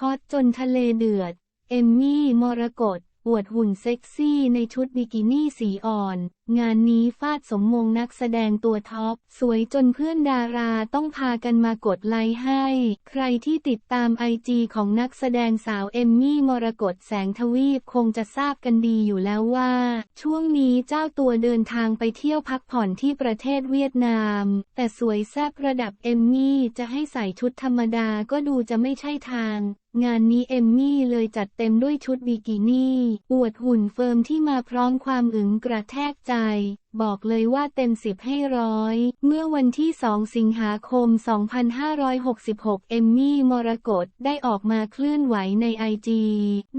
ฮอตจนทะเลเดือด เอมมี่ มรกตอวดหุ่นเซ็กซี่ในชุดบิกินี่สีอ่อนงานนี้ฟาดสมมงนักแสดงตัวท็อป สวยจนเพื่อนดาราต้องพากันมากดไลค์ให้ ใครที่ติดตามไอจีของนักแสดงสาวเอมมี่มรกตแสงทวีปคงจะทราบกันดีอยู่แล้วว่า ช่วงนี้เจ้าตัวเดินทางไปเที่ยวพักผ่อนที่ประเทศเวียดนาม แต่สวยแซ่บระดับเอมมี่จะให้ใส่ชุดธรรมดาก็ดูจะไม่ใช่ทางงานนี้เอมมี่เลยจัดเต็มด้วยชุดบิกินี่อวดหุ่นเฟิร์มที่มาพร้อมความอึงกระแทกใจบอกเลยว่าเต็มสิบให้ร้อย เมื่อวันที่ 2 สิงหาคม 2566 เอมมี่มรกตได้ออกมาเคลื่อนไหวในไอจี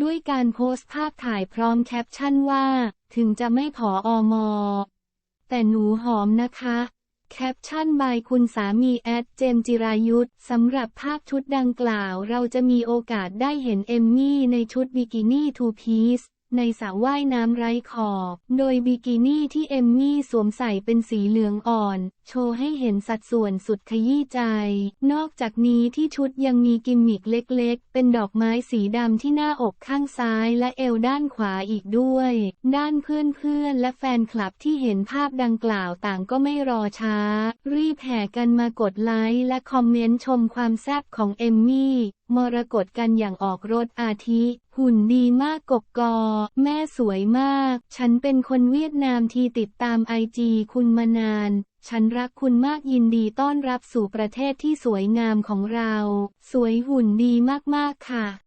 ด้วยการโพสต์ภาพถ่ายพร้อมแคปชั่นว่า ถึงจะไม่ผออมอ แต่หนูหอมนะคะแคปชั่นบายคุณสามีแอดเจมจิรายุทธสำหรับภาพชุดดังกล่าว เราจะมีโอกาสได้เห็นเอมมี่ในชุดบิกินี่ทูพีซ ในสระว่ายน้ำไร้ขอบ โดยบิกินี่ที่เอมมี่สวมใส่เป็นสีเหลืองอ่อน โชว์ให้เห็นสัดส่วนสุดขยี้ใจ นอกจากนี้ที่ชุดยังมีกิมมิกเล็กๆ เป็นดอกไม้สีดำที่หน้าอกข้างซ้ายและเอวด้านขวาอีกด้วย ด้านเพื่อนๆและแฟนคลับที่เห็นภาพดังกล่าวต่างก็ไม่รอช้า รีบแห่กันมากดไลค์และคอมเมนต์ชมความแซ่บของเอมมี่มรกตกันอย่างออกรถอาทิ หุ่นดีมากกบกอ แม่สวยมาก ฉันเป็นคนเวียดนามที่ติดตามไอจีคุณมานาน ฉันรักคุณมากยินดีต้อนรับสู่ประเทศที่สวยงามของเรา สวยหุ่นดีมากๆค่ะ